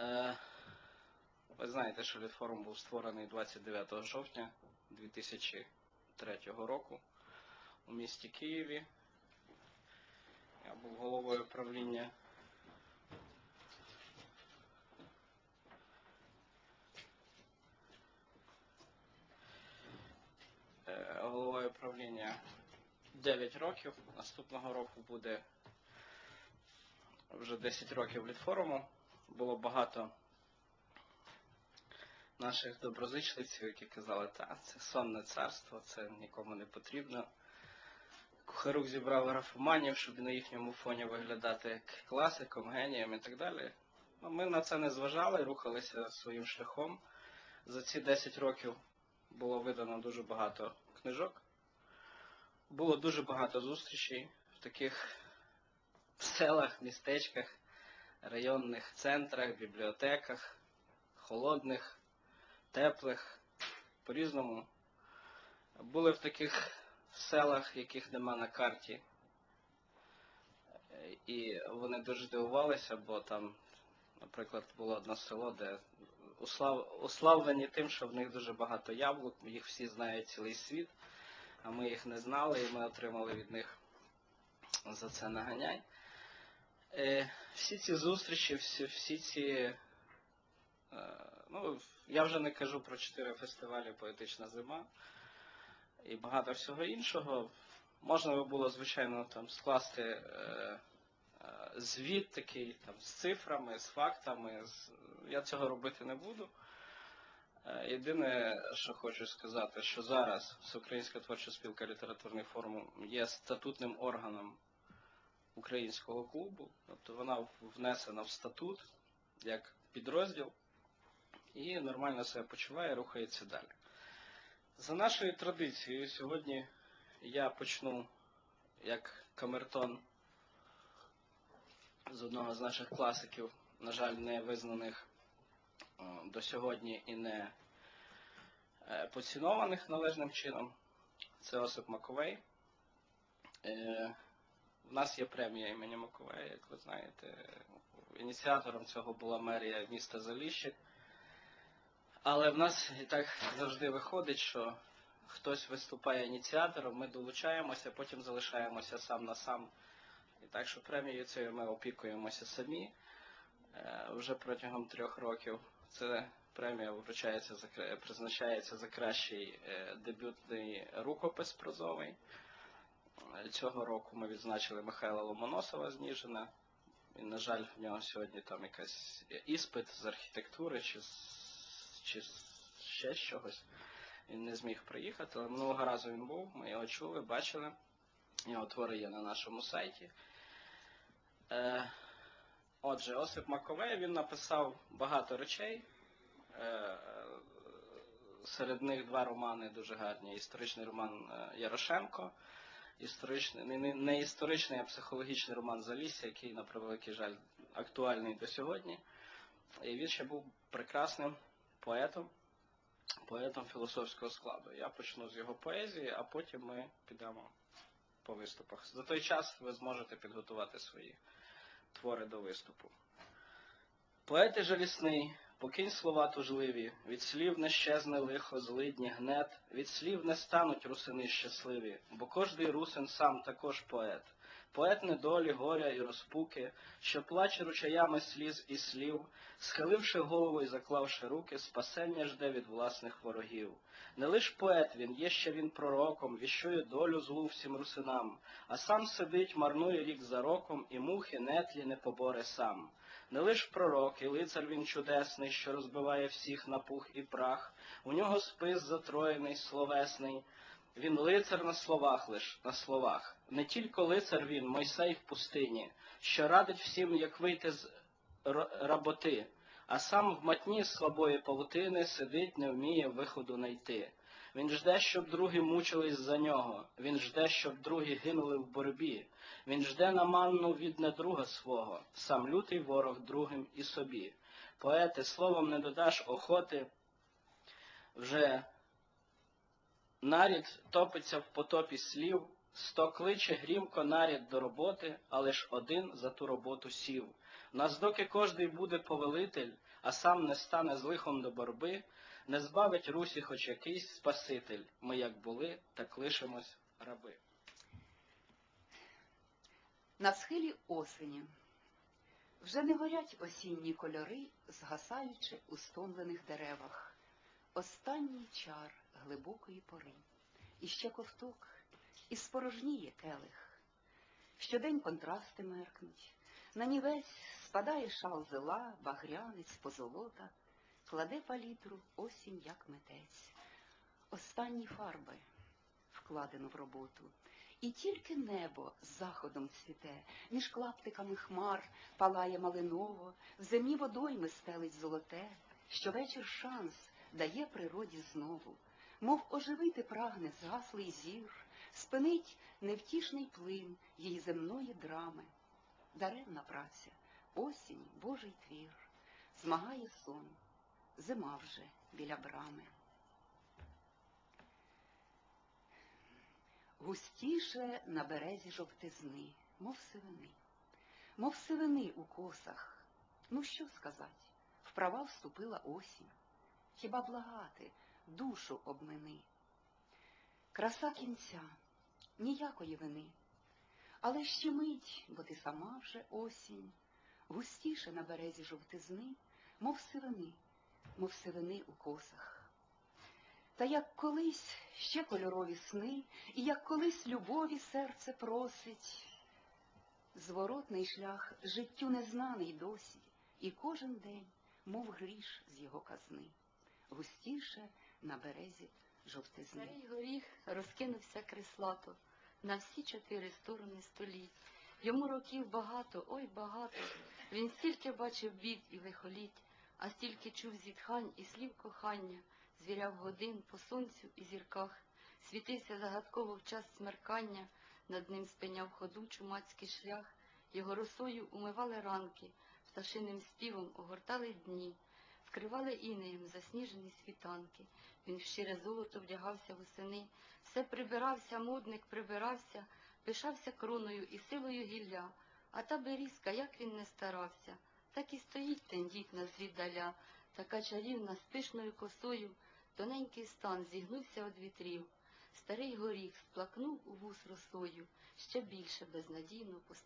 Е, Ви знаєте, що Літфорум був створений 29 жовтня 2003 року у місті Києві. Я був головою правління. Е, Головою правління 9 років. Наступного року буде вже 10 років Літфоруму. Було багато наших доброзичливців, які казали, та це сонне царство, це нікому не потрібно. Кухарук зібрав графоманів, щоб на їхньому фоні виглядати як класиком, генієм і так далі. Ну, ми на це не зважали, рухалися своїм шляхом. За ці 10 років було видано дуже багато книжок. Було дуже багато зустрічей в таких селах, містечках, районних центрах, бібліотеках, холодних, теплих, по-різному. Були в таких селах, яких нема на карті. І вони дуже здивувалися, бо там, наприклад, було одне село, де услав... уславлені тим, що в них дуже багато яблук, їх всі знають цілий світ, а ми їх не знали, і ми отримали від них за це наганяй. Е, Всі ці зустрічі, всі, всі ці. е, Ну, я вже не кажу про чотири фестивалі Поетична зима і багато всього іншого. Можна би було, звичайно, там скласти е, е, звіт такий там з цифрами, з фактами. З... Я цього робити не буду. Е, Єдине, що хочу сказати, що зараз Всеукраїнська творча спілка літературний форум є статутним органом українського клубу, тобто вона внесена в статут як підрозділ і нормально себе почуває, рухається далі. За нашою традицією, сьогодні я почну як камертон з одного з наших класиків, на жаль, не визнаних е, до сьогодні і не е, поцінованих належним чином. Це Осип Маковей. У нас є премія імені Маковея, як ви знаєте. Ініціатором цього була мерія міста Заліщик. Але в нас і так завжди виходить, що хтось виступає ініціатором, ми долучаємося, потім залишаємося сам на сам. І так що премією цією ми опікуємося самі е, вже протягом трьох років. Це премія вручається призначається за кращий е, дебютний рукопис прозовий. Цього року ми відзначили Михайла Ломоносова з Ніжина. І, на жаль, в нього сьогодні там якась іспит з архітектури чи, з- чи ще з чогось. Він не зміг приїхати, але минулого разу він був, ми його чули, бачили. Його твори є на нашому сайті. Е, отже, Осип Маковей він написав багато речей. Е, серед них два романи дуже гарні. Історичний роман е, Ярошенко, історичний, не, не, історичний, а психологічний роман Залісся, який, на превеликий жаль, актуальний до сьогодні. І він ще був прекрасним поетом, поетом філософського складу. Я почну з його поезії, а потім ми підемо по виступах. За той час ви зможете підготувати свої твори до виступу. Поети жалісний, покинь слова тужливі, від слів не щезне лихо, злидні, гнет, від слів не стануть русини щасливі, бо кожний русин сам також поет. Поет недолі, горя і розпуки, що плаче ручаями сліз і слів, схиливши голову і заклавши руки, спасення жде від власних ворогів. Не лиш поет він, є ще він пророком, віщує долю злу всім русинам, а сам сидить, марнує рік за роком, і мухи нетлі не поборе сам. Не лиш пророк, і лицар він чудесний, що розбиває всіх на пух і прах, у нього спис затроєний, словесний, він лицар на словах лиш, на словах. Не тільки лицар він, Мойсей в пустині, що радить всім, як вийти з р- работи, а сам в матні слабої павутини сидить, не вміє виходу найти. Він жде, щоб другі мучились за нього. Він жде, щоб другі гинули в боротьбі. Він жде на манну від недруга свого, сам лютий ворог другим і собі. Поети, словом не додаш охоти, вже нарід топиться в потопі слів, сто кличе грімко нарід до роботи, але ж один за ту роботу сів. Нас доки кожний буде повелитель, а сам не стане з лихом до борби, не збавить Русі хоч якийсь Спаситель. Ми як були, так лишимось раби. На схилі осені вже не горять осінні кольори, згасаючи у стомлених деревах. Останній чар глибокої пори. І ще ковток, і спорожніє келих. Щодень контрасти меркнуть, на нівець спадає шал зела, багрянець, позолота, кладе палітру осінь, як митець. Останні фарби вкладено в роботу. І тільки небо заходом цвіте, між клаптиками хмар палає малиново, в земні водойми стелить золоте, щовечір шанс дає природі знову, мов оживити прагне згаслий зір, спинить невтішний плин її земної драми. Даремна праця, осінь, Божий твір, змагає сон, зима вже біля брами. Густіше на березі жовтизни, мов сивини, мов сивини у косах. Ну що сказать, вправа вступила осінь. Хіба благати, душу обмини. Краса кінця, ніякої вини. Але ще мить, бо ти сама вже осінь, густіше на березі жовтизни, мов сивини, мов сивини у косах. Та як колись ще кольорові сни, і як колись любові серце просить, зворотний шлях життю незнаний досі, і кожен день, мов гріш з його казни, густіше на березі жовтизни. Старий горіх розкинувся креслато на всі чотири сторони століть. Йому років багато, ой багато. Він стільки бачив бід і лихоліть, а стільки чув зітхань і слів кохання, звіряв годин по сонцю і зірках, світився загадково в час смеркання, над ним спиняв ходу чумацький шлях, його росою умивали ранки, пташиним співом огортали дні, вкривали інеєм засніжені світанки. Він в щире золото вдягався восени, все прибирався, модник прибирався, пишався кроною і силою гілля, а та берізка, як він не старався, так і стоїть тендітна звіддаля, така чарівна з пишною косою, тоненький стан зігнувся од вітрів. Старий горіх сплакнув у вус росою, ще більше безнадійно постарів.